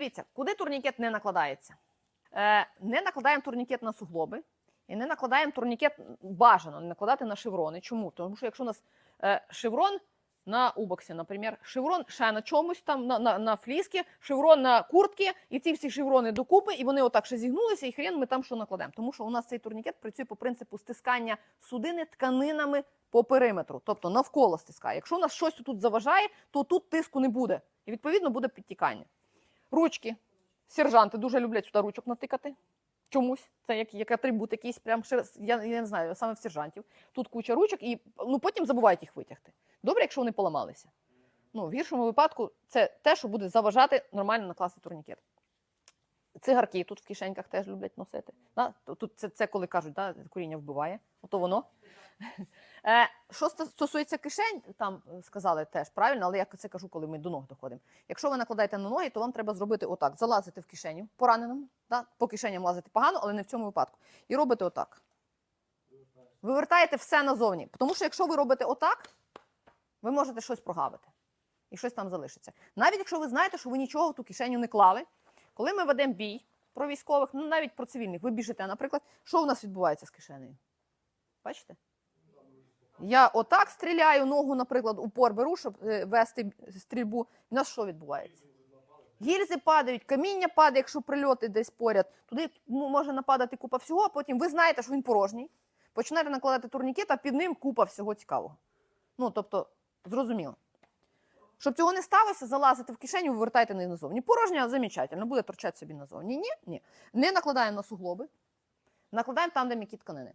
Дивіться, куди турнікет не накладається? Е, не накладаємо турнікет на суглоби і не накладаємо турнікет бажано не накладати на шеврони. Чому? Тому що якщо у нас е, шеврон на убоксі, наприклад, шеврон ще на чомусь там, на, на, на фліскі, шеврон на куртки, і ці всі шеврони докупи, і вони отак ще зігнулися, і хрен ми там що накладемо. Тому що у нас цей турнікет працює по принципу стискання судини тканинами по периметру, тобто навколо стискає. Якщо у нас щось тут заважає, то тут тиску не буде. І відповідно буде підтікання. Ручки. Сержанти дуже люблять сюди ручок натикати. Чомусь. Це як, як атрибут якийсь, прям ще я, я не знаю, саме в сержантів. Тут куча ручок, і ну, потім забувають їх витягти. Добре, якщо вони поламалися. Ну, в гіршому випадку це те, що буде заважати нормально накласти турнікет. Цигарки тут в кишеньках теж люблять носити. Да? Тут це, це коли кажуть, да, куріння вбиває, ото воно. Е, що стосується кишень, там е, сказали теж правильно, але я це кажу, коли ми до ног доходимо. Якщо ви накладаєте на ноги, то вам треба зробити отак: залазити в кишеню пораненому, да? по кишеням лазити погано, але не в цьому випадку. І робите отак. Вивертаєте все назовні. Тому що якщо ви робите отак, ви можете щось прогавити. І щось там залишиться. Навіть якщо ви знаєте, що ви нічого в ту кишеню не клали, коли ми ведемо бій про військових, ну навіть про цивільних, ви біжите, наприклад, що у нас відбувається з кишенею? Бачите? Я отак стріляю, ногу, наприклад, упор беру, щоб е, вести стрільбу. У нас що відбувається? Гільзи падають, каміння падає, якщо прильоти десь поряд. Туди може нападати купа всього, а потім ви знаєте, що він порожній. Починаєте накладати турнікет, а під ним купа всього цікавого. Ну, тобто, зрозуміло. Щоб цього не сталося, залазите в кишеню, вивертайте не назовні. Порожня замечательно, буде торчати собі назовні. Ні, ні. Не накладаємо на суглоби, накладаємо там, де м'які тканини.